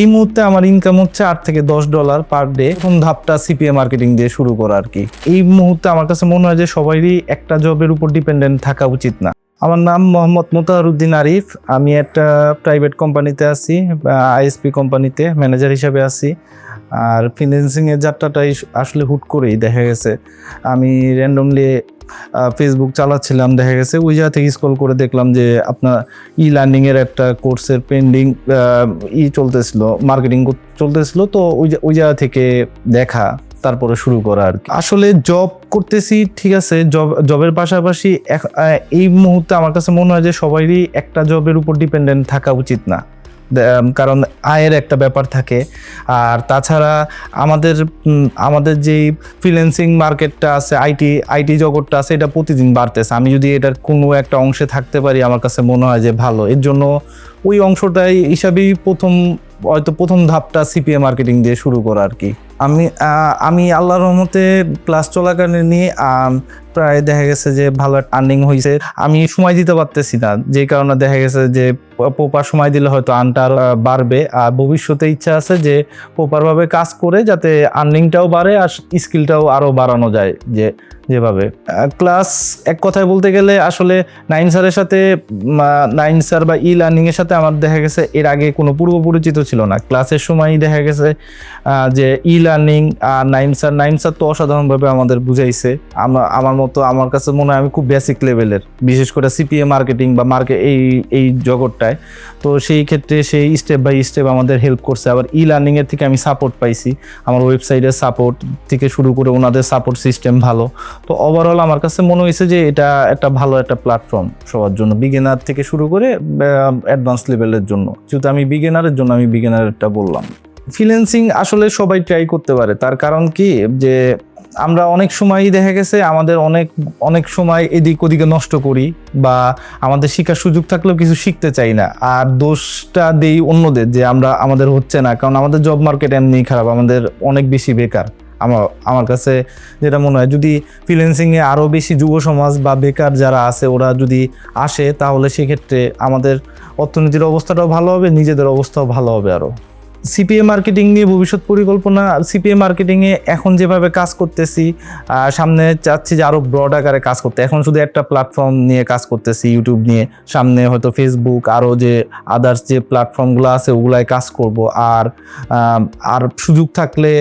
এই মুহূর্তে আমার ইনকাম হচ্ছে আট থেকে দশ ডলার পার ডে প্রথম ধাপটা সিপিএ মার্কেটিং দিয়ে শুরু করা আর কি। এই মুহূর্তে আমার কাছে মনে হয় যে সবারই একটা জবের উপর ডিপেন্ডেন্ট থাকা উচিত না। আমার নাম মোহাম্মদ মোতাহারুদ্দিন আরিফ। আমি একটা প্রাইভেট কোম্পানিতে আছি আইএসপি কোম্পানিতে ম্যানেজার হিসাবে আছি। আর ফিন্যান্সিং এর যাত্রাটাই আসলে হুট করেই দেখা গেছে। আমি র্যান্ডমলি ফেসবুক চালাচ্ছিলাম, দেখা গেছে ওই জায়গা থেকে স্কল করে দেখলাম যে আপনার ই লার্নিংয়ের একটা কোর্সের পেন্ডিং ই চলতেছিল মার্কেটিং চলতেছিল, তো ওই ওই জায়গা থেকে দেখা, তারপরে শুরু করা আর আসলে জব করতেছি, ঠিক আছে জব জবের পাশাপাশি এই মুহূর্তে আমার কাছে মনে হয় যে সবারই একটা জবের উপর ডিপেন্ডেন্ট থাকা উচিত না। কারণ আয়ের একটা ব্যাপার থাকে। আর তাছাড়া আমাদের আমাদের যেই ফ্রিল্যান্সিং মার্কেটটা আছে আইটি আইটি জগৎটা আছে, এটা প্রতিদিন বাড়তেছে। আমি যদি এটার কোনো একটা অংশে থাকতে পারি, আমার কাছে মনে হয় যে ভালো। এর জন্য ওই অংশটাই হিসাবেই প্রথম, হয়তো প্রথম ধাপটা সিপিএ মার্কেটিং দিয়ে শুরু করা আর কি। আমি আমি আল্লাহর রহমতে ক্লাস চলাকালীন নিয়ে প্রায় দেখা গেছে যে ভালো আর্নিং হয়েছে আমি সময় দিতে পারতেছি না, যে কারণে দেখা গেছে যে প্রপার সময় দিলে হয়তো আর্নটা আরও বাড়বে। আর ভবিষ্যতে ইচ্ছা আছে যে প্রপারভাবে কাজ করে যাতে আর্নিংটাও বাড়ে আর স্কিলটাও আরও বাড়ানো যায়, যে, যেভাবে। ক্লাস এক কথায় বলতে গেলে আসলে নাইন স্যারের সাথে নাইন স্যার বা ই লার্নিংয়ের সাথে আমার দেখা গেছে এর আগে কোনো পূর্ব পরিচিত ছিল না। ক্লাসের সময়ই দেখা গেছে যে ই লার্নিং আর নাইন স্যার নাইন স্যার তো অসাধারণভাবে আমাদের বুঝাইছে। আমার আমার মতো, আমার কাছে মনে হয় আমি খুব বেসিক লেভেলের বিশেষ করে সিপিএ মার্কেটিং বা মার্কেট এই এই জগৎটায়। তো সেই ক্ষেত্রে সেই স্টেপ বাই স্টেপ আমাদের হেল্প করছে। আবার ই লার্নিংয়ের থেকে আমি সাপোর্ট পাইছি। আমার ওয়েবসাইটের সাপোর্ট থেকে শুরু করে ওনাদের সাপোর্ট সিস্টেম ভালো। তো ওভারঅল আমার কাছে মনে হয়েছে যে এটা একটা ভালো একটা প্ল্যাটফর্ম সবার জন্য। বিগিনার থেকে শুরু করে অ্যাডভান্স লেভেলের জন্য। যেহেতু আমি বিগিনারের জন্য আমি বিগিনারেরটা বললাম। ফ্রিল্যান্সিং আসলে সবাই ট্রাই করতে পারে। তার কারণ কি? যে আমরা অনেক সময়ই দেখা গেছে আমাদের অনেক অনেক সময় এদিক ওদিকে নষ্ট করি বা আমাদের শিক্ষার সুযোগ থাকলেও কিছু শিখতে চাই না। আর দোষটা দেই অন্যদের যে আমরা, আমাদের হচ্ছে না। কারণ আমাদের জব মার্কেট এমনি খারাপ, আমাদের অনেক বেশি বেকার। আমার আমার কাছে যেটা মনে হয়, যদি ফ্রিল্যান্সিংয়ে আরও বেশি যুব সমাজ বা বেকার যারা আছে, ওরা যদি আসে, তাহলে সেক্ষেত্রে আমাদের অর্থনীতির অবস্থাটাও ভালো হবে, নিজেদের অবস্থাও ভালো হবে আরও সিপিএ মার্কেটিং নিয়ে ভবিষ্যৎ পরিকল্পনা সিপিএ মার্কেটিংয়ে এখন যেভাবে কাজ করতেছি সামনে চাচ্ছি যে আরও ব্রড আকারে কাজ করতে। এখন শুধু একটা প্ল্যাটফর্ম নিয়ে কাজ করতেছি ইউটিউব নিয়ে। সামনে হয়তো ফেসবুক আরও যে আদার্স যে প্ল্যাটফর্মগুলো আছে, ওগুলায় কাজ করব। আর আর সুযোগ থাকলে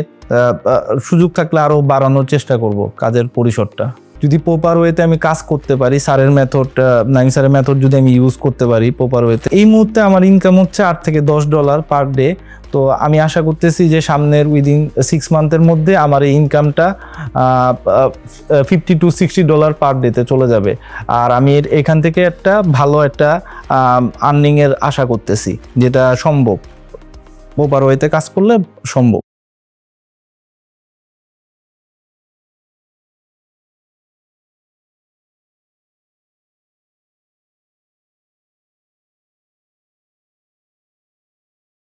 সুযোগ থাকলে আরও বাড়ানোর চেষ্টা করব কাজের পরিসরটা। যদি প্রপার ওয়েতে আমি কাজ করতে পারি, স্যারের মেথড নাইন স্যারের মেথড যদি আমি ইউজ করতে পারি প্রপার ওয়েতে এই মুহূর্তে আমার ইনকাম হচ্ছে আট থেকে দশ ডলার পার ডে তো আমি আশা করতেছি যে সামনের উইদিন সিক্স মান্থের মধ্যে আমার এই ইনকামটা fifty to sixty dollar per ডেতে চলে যাবে। আর আমি এখান থেকে একটা ভালো একটা আর্নিংয়ের আশা করতেছি, যেটা সম্ভব। প্রপার ওয়েতে কাজ করলে সম্ভব।